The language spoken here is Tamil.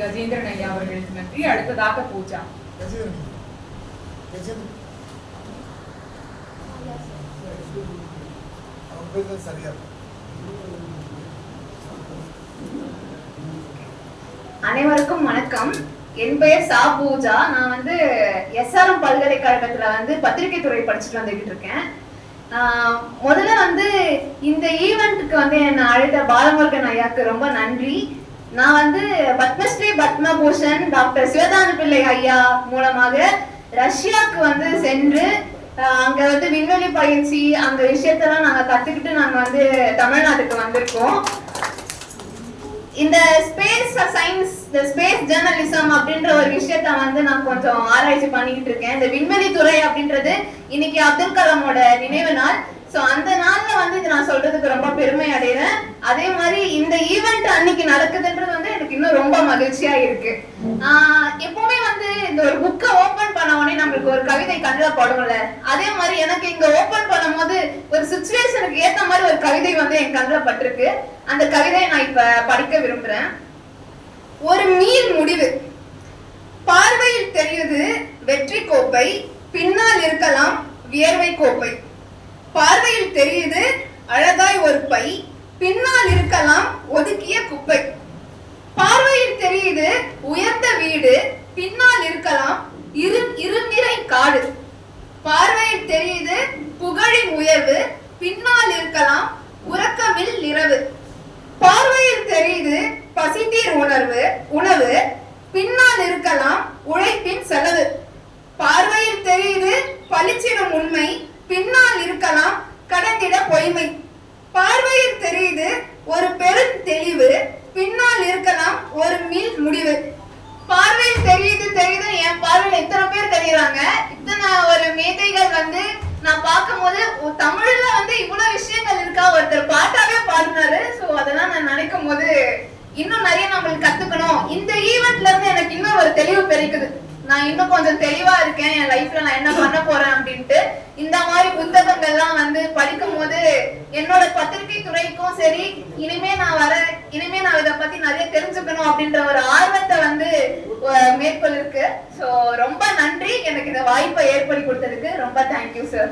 கஜேந்திரன் ஐயா அவர்களுக்கு நன்றி. அடுத்ததாக பூஜா. அனைவருக்கும் வணக்கம். என் பெயர் சா பூஜா. நான் வந்து எஸ்ஆர்எம் பல்கலைக்கழகத்துல வந்து பத்திரிகை துறை படிச்சுட்டு வந்துகிட்டு இருக்கேன். முதல்ல வந்து இந்த ஈவெண்ட்டுக்கு வந்து என்னை அழைத்த பாலமுருகன் ஐயாக்கு ரொம்ப நன்றி. நான் வந்து பத்மஸ்ரீ பத்மபூஷன் டாக்டர் சிவதான பிள்ளை ஐயா மூலமாக ரஷ்யாவுக்கு வந்து சென்று அங்க வந்து விண்வெளி பயிற்சி அந்த விஷயத்தெல்லாம் நாங்க கத்துக்கிட்டு நாங்க வந்து தமிழ்நாட்டுக்கு வந்திருக்கோம். இந்த ஸ்பேஸ் சயின்ஸ் இந்த ஸ்பேஸ் ஜேர்னலிசம் அப்படின்ற ஒரு விஷயத்த வந்து நான் கொஞ்சம் ஆராய்ச்சி பண்ணிக்கிட்டு இருக்கேன். இந்த விண்வெளி துறை அப்படின்றது இன்னைக்கு அப்துல் கலாமோட நினைவு நாள். ஸோ அந்த நாள்ல வந்து இது நான் அதே மாதிரி இந்த ஈவெண்ட் அன்னைக்கு நடக்குதுன்றது வந்து எனக்கு இன்னும் ரொம்ப மகிழ்ச்சியா இருக்கு. எப்பவுமே வந்து இந்த ஒரு புக்கை ஓபன் பண்ண உடனே நம்மளுக்கு ஒரு கவிதை கண்ணில் படும்ல. அதே மாதிரி எனக்கு இங்க ஓபன் பண்ணும்போது ஒரு சுச்சுவேஷனுக்கு ஏத்த மாதிரி ஒரு கவிதை வந்து என் கண்ணில் பட்டிருக்கு. அந்த கவிதையை நான் இப்ப படிக்க விரும்புறேன். ஒரு மீள் முடிவு. பார்வையில் தெரியுது வெற்றி கோப்பை பின்னால் இருக்கலாம் வியர்வை கோப்பை. பார்வையில் தெரியுது அழகாய் ஒரு பை பின்னால் ஒதுக்கிய குப்பை. பார்வையில் தெரியுது உயர்ந்த வீடு பின்னால் இருக்கலாம் இரு இருநிறை காடு. பார்வையில் தெரியுது புகழின் உயர்வு பின்னால் இருக்கலாம் உறக்கமில் இரவு பார்வையில் தெரியுது பசித்தீர் உணர்வு உணவு பின்னால் இருக்கலாம் உழைப்பின் செலவு. பார்வையில் தெரியுது பளிச்சிடும் உண்மை பின்னால் இருக்கலாம் கடந்திட பொய்மை பார்வையில் தெரியுது ஒரு பெரும் தெளிவு பின்னால் இருக்கலாம் ஒரு மீள் முடிவு பார்வையில் தெரியுது தெரியுது என் பார்வையில் இத்தனை பேர் தெரியுறாங்க இத்தனை ஒரு மேதைகள் வந்து நான் பார்க்கும்போது தமிழ்ல வந்து இவ்வளவு விஷயங்கள் இருக்கா? ஒருத்தர் பாட்டாவே பாடினாரு. சோ அதெல்லாம் நான் நினைக்கும் போது இன்னும் நிறைய நம்மளுக்கு கத்துக்கணும். இந்த ஈவெண்ட்ல இருந்து எனக்கு இன்னும் ஒரு தெளிவு பெருக்குது நான் இன்னும் கொஞ்சம் தெளிவா இருக்கேன். என் லைஃப்ல நான் என்ன பண்ண போறேன் அப்படின்ட்டு. இந்த மாதிரி புத்தகங்கள்லாம் வந்து படிக்கும் போது என்னோட பத்திரிகை துறைக்கும் சரி இனிமே நான் வர இனிமே நான் இதை பத்தி நிறைய தெரிஞ்சுக்கணும் அப்படின்ற ஒரு ஆர்வத்தை மேற்கொள் இருக்கு ஸோ ரொம்ப நன்றி. எனக்கு இந்த வாய்ப்பை ஏற்படுத்தி கொடுத்ததுக்கு ரொம்ப தேங்க்யூ சார்